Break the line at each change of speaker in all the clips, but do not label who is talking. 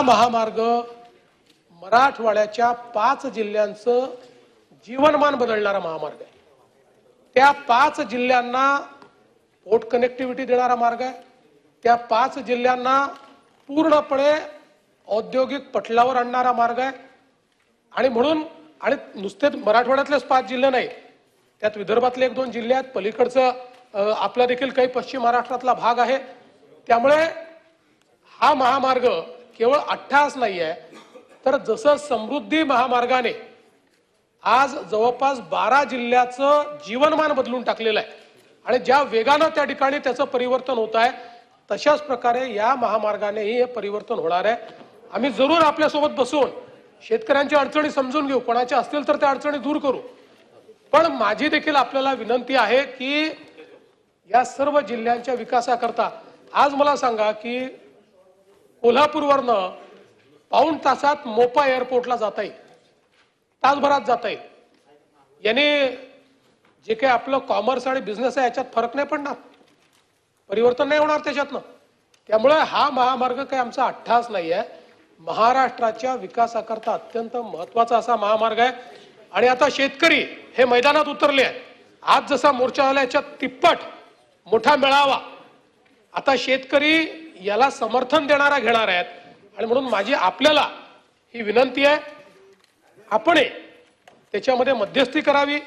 हा महामार्ग मराठवाड्याच्या पाच जिल्ह्यांचं जीवनमान बदलणारा महामार्ग आहे. त्या पाच जिल्ह्यांना पोर्ट कनेक्टिव्हिटी देणारा मार्ग आहे. त्या पाच जिल्ह्यांना पूर्णपणे औद्योगिक पटलावर आणणारा मार्ग आहे. आणि म्हणून आणि नुसतेच मराठवाड्यातलेच पाच जिल्हे नाही त्यात विदर्भातले एक दोन जिल्हे आहेत. पलीकडचं आपला देखील काही पश्चिम महाराष्ट्रातला भाग आहे. त्यामुळे हा महामार्ग केवळ अठ्ठास नाही आहे तर जसं समृद्धी महामार्गाने आज जवळपास बारा जिल्ह्याचं जीवनमान बदलून टाकलेलं आहे आणि ज्या वेगानं त्या ठिकाणी त्याचं परिवर्तन होत आहे तशाच प्रकारे या महामार्गानेही हे परिवर्तन होणार आहे. आम्ही जरूर आपल्यासोबत बसून शेतकऱ्यांच्या अडचणी समजून घेऊ कोणाच्या असतील तर त्या अडचणी दूर करू. पण माझी देखील आपल्याला विनंती आहे की या सर्व जिल्ह्यांच्या विकासाकरता आज मला सांगा की कोल्हापूरवरनं पाऊण तासात मोपा एअरपोर्टला जाता येईल तासभरात जाता येईल याने जे काही आपलं कॉमर्स आणि बिझनेस आहे याच्यात फरक नाही पडणार. परिवर्तन नाही होणार त्याच्यातनं. त्यामुळे हा महामार्ग काही आमचा अठ्ठास नाही आहे महाराष्ट्राच्या विकासाकरता अत्यंत महत्त्वाचा असा महामार्ग आहे. आणि आता शेतकरी हे मैदानात उतरले आहेत. आज जसा मोर्चा झाला याच्यात तिप्पट मोठा मेळावा. आता शेतकरी याला समर्थन देणारा घेणार आहेत. आणि म्हणून माझी आपल्याला ही विनंती आहे आपण त्याच्यामध्ये मध्यस्थी करावी.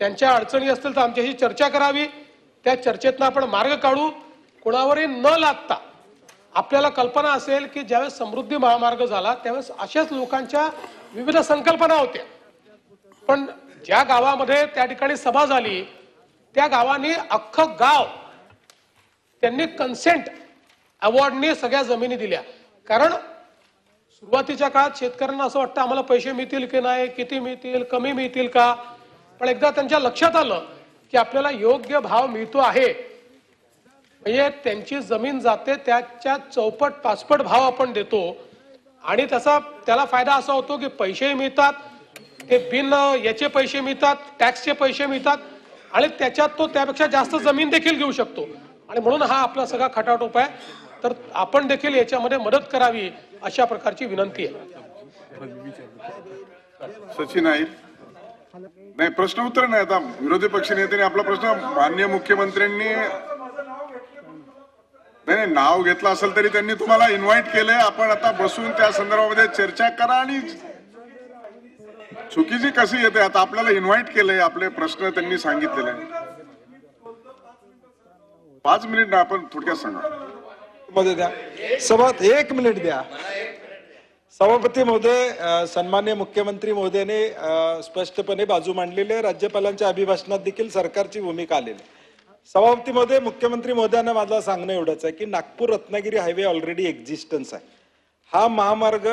त्यांच्या अडचणी असतील तर आमच्याशी चर्चा करावी. त्या चर्चेतनं आपण मार्ग काढू. कोणावरही न लागता आपल्याला कल्पना असेल की ज्यावेळेस समृद्धी महामार्ग झाला त्यावेळेस अशाच लोकांच्या विविध संकल्पना होत्या. पण ज्या गावामध्ये त्या ठिकाणी सभा झाली त्या गावाने अख्खं गाव त्यांनी कन्सेंट अवॉर्डने सगळ्या जमिनी दिल्या. कारण सुरुवातीच्या काळात शेतकऱ्यांना असं वाटतं आम्हाला पैसे मिळतील की नाही किती मिळतील कमी मिळतील का? पण एकदा त्यांच्या लक्षात आलं की आपल्याला योग्य भाव मिळतो आहे. म्हणजे त्यांची जमीन जाते त्याच्या चौपट पाचपट भाव आपण देतो. आणि त्याचा त्याला फायदा असा होतो की पैसेही मिळतात ते बिन याचे पैसे मिळतात टॅक्सचे पैसे मिळतात आणि त्याच्यात तो त्यापेक्षा जास्त जमीन देखील घेऊ शकतो. आणि म्हणून हा आपला सगळा खटाटोप आहे. तर आपण देखील याच्यामध्ये मदत करावी अशा प्रकारची विनंती आहे.
सचिन आहे नाही प्रश्न उत्तर नाही आता. विरोधी पक्ष नेत्याने आपला प्रश्न मान्य मुख्यमंत्र्यांनी नाही नाव घेतलं असेल तरी त्यांनी तुम्हाला इन्व्हाइट केलंय. आपण आता बसून त्या संदर्भामध्ये चर्चा करा आणि चुकीची कशी येते? आता आपल्याला इन्व्हाइट केलंय आपले प्रश्न त्यांनी सांगितलेले. पाच मिनिट ना आपण थोडक्यात सांगा.
मध्ये द्या. सभा एक मिनिट द्या. सभापती महोदय सन्मान्य मुख्यमंत्री महोदयाने स्पष्टपणे बाजू मांडलेली आहे. राज्यपालांच्या अभिभाषणात देखील सरकारची भूमिका आलेली आहे. सभापती महोदय मुख्यमंत्री महोदयांना माझं सांगणं एवढंच आहे की Nagpur Ratnagiri highway already existence आहे. हा महामार्ग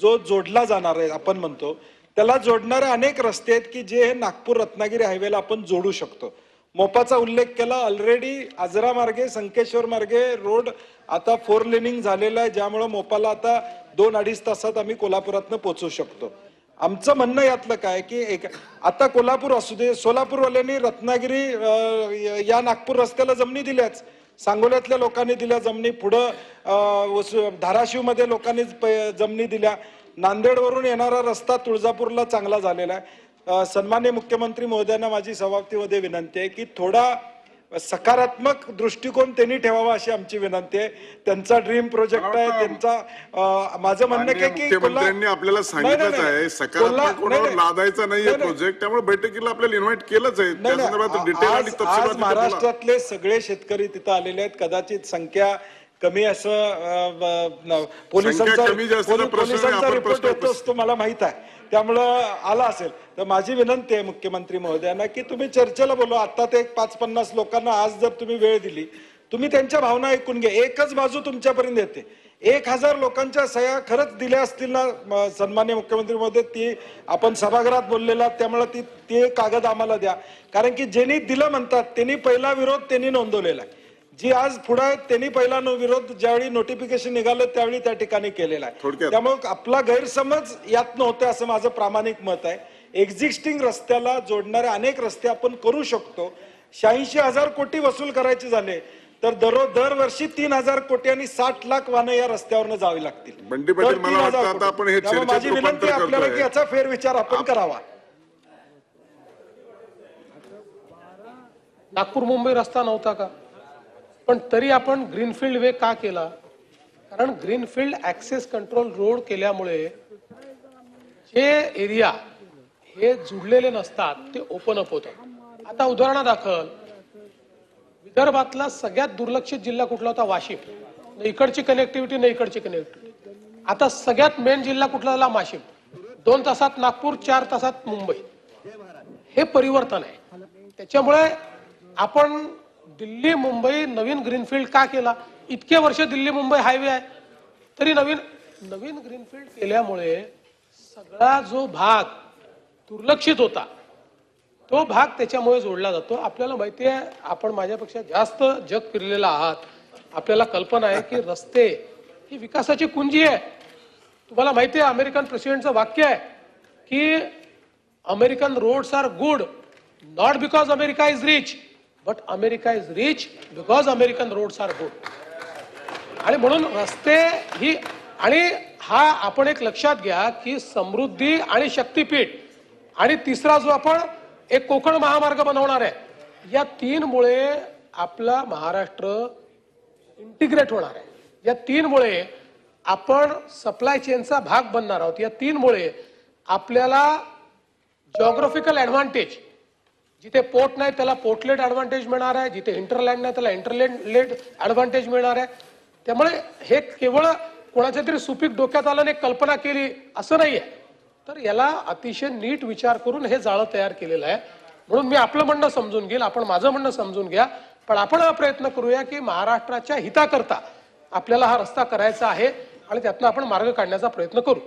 जो जोडला जाणार आहे आपण म्हणतो त्याला जोडणारे अनेक रस्ते आहेत की जे हे नागपूर रत्नागिरी हायवेला आपण जोडू शकतो. मोपाचा उल्लेख केला. ऑलरेडी आजरा मार्गे संकेश्वर मार्गे रोड आता फोर लेनिंग झालेला आहे ज्यामुळं मोपाला आता दोन अडीच तासात आम्ही कोल्हापुरातनं पोचू शकतो. आमचं म्हणणं यातलं काय की एक आता कोल्हापूर असू दे सोलापूरवाल्यांनी रत्नागिरी या नागपूर रस्त्याला जमिनी दिल्याच. सांगोल्यातल्या लोकांनी दिल्या जमिनी पुढं धाराशिवमध्ये लोकांनी जमिनी दिल्या. नांदेडवरून येणारा रस्ता तुळजापूरला चांगला झालेला आहे. सन्मान्य मुख्यमंत्री महोदयांना माझी सभापतीमध्ये विनंती आहे की थोडा सकारात्मक दृष्टिकोन त्यांनी ठेवावा अशी आमची विनंती आहे त्यांचा ड्रीम प्रोजेक्ट आहे त्यांचा माझं म्हणणं काय की
मुख्यमंत्र्यांनी आपल्याला सांगितलंच आहे. सकारात्मक. लादायचा नाहीये
नाही, नाही.
प्रोजेक्ट त्यामुळे बैठकीला आपल्याला इन्व्हाइट केलंच आहे
आज-. महाराष्ट्रातले सगळे शेतकरी तिथं आलेले आहेत कदाचित संख्या कमी असं पोलिसांचा पोलिसांचा रिपोर्ट
प्रश्न-
येतोच तो मला माहीत आहे. त्यामुळं आला असेल. तर माझी विनंती आहे मुख्यमंत्री महोदयांना की तुम्ही चर्चेला बोलवा. आता ते एक पाच पन्नास लोकांना आज जर तुम्ही वेळ दिली तुम्ही त्यांच्या भावना ऐकून घ्या. एकच बाजू तुमच्यापर्यंत येते. एक हजार लोकांच्या सह्या खरंच दिल्या असतील ना सन्मान्य मुख्यमंत्री महोदय? ती आपण सभागृहात बोललेला त्यामुळे ती ते कागद आम्हाला द्या. कारण की ज्यांनी दिलं म्हणतात त्यांनी पहिला विरोध त्यांनी नोंदवलेला आहे. जी आज पुढे आहेत त्यांनी पहिला नो- विरोध ज्यावेळी नोटिफिकेशन निघालं त्यावेळी त्या ठिकाणी केलेला आहे. त्यामुळे आपला गैरसमज यात नव्हतं असं माझं प्रामाणिक मत आहे एक्झिस्टिंग रस्त्याला जोडणारे अनेक रस्ते आपण करू शकतो शहाऐंशी हजार कोटी वसूल करायचे झाले तर दररोज दरवर्षी तीन हजार कोटी आणि साठ लाख वाहनं या रस्त्यावरनं जावी लागतील
बंटी पाटील,
दर
मला
3,000
वाटतं आता
कोटी.
आपण हे
त्यामुळे
चर्चेत
माझी विनंती आपल्याला. की याचा फेरविचार आपण करावा
नागपूर मुंबई रस्ता नव्हता का पण तरी आपण ग्रीनफील्ड वे का केला? कारण ग्रीनफील्ड ऍक्सेस कंट्रोल रोड केल्यामुळे जे एरिया हे जुडलेले नसतात ते ओपन अप होतात. आता उदाहरणादाखल विदर्भातला सगळ्यात दुर्लक्षित जिल्हा कुठला होता? वाशिम. न इकडची कनेक्टिव्हिटी न इकडची कनेक्टिव्हिटी आता सगळ्यात मेन जिल्हा कुठला झाला? वाशिम. दोन तासात नागपूर चार तासात मुंबई. हे परिवर्तन आहे. त्याच्यामुळे आपण दिल्ली मुंबई नवीन ग्रीनफील्ड का केला? इतके वर्ष दिल्ली मुंबई हायवे आहे. तरी नवीन नवीन ग्रीनफील्ड केल्यामुळे सगळा जो भाग दुर्लक्षित होता तो भाग त्याच्यामुळे जोडला जातो. आपल्याला माहिती आहे आपण माझ्यापेक्षा जास्त जग फिरलेला आहात. आपल्याला कल्पना आहे की रस्ते ही विकासाची कुंजी आहे. तुम्हाला माहिती आहे अमेरिकन प्रेसिडेंटचं वाक्य आहे की American roads are good not because America is rich. But America is rich because American roads are good आणि म्हणून रस्ते ही आणि हा आपण एक लक्षात घ्या की समृद्धी आणि शक्तीपीठ आणि तिसरा जो आपण एक कोकण महामार्ग बनवणार आहे या तीनमुळे आपला महाराष्ट्र इंटिग्रेट होणार आहे. या तीनमुळे आपण सप्लाय चेनचा भाग बनणार आहोत. या तीनमुळे आपल्याला जॉग्राफिकल ॲडव्हान्टेज जिथे पोर्ट नाही त्याला पोर्टलेट ऍडव्हान्टेज मिळणार आहे. जिथे इंटरलँड नाही त्याला इंटरलेट ऍडव्हान्टेज मिळणार आहे. त्यामुळे हे केवळ कोणाच्या तरी सुपीक डोक्यात आलं आणि एक कल्पना केली असं नाही आहे तर याला अतिशय नीट विचार करून हे जाळं तयार केलेलं आहे. म्हणून मी आपलं म्हणणं समजून घेईल आपण माझं म्हणणं समजून घ्या. पण आपण हा प्रयत्न करूया की महाराष्ट्राच्या हिताकरता आपल्याला हा रस्ता करायचा आहे आणि त्यातनं आपण मार्ग काढण्याचा प्रयत्न करू.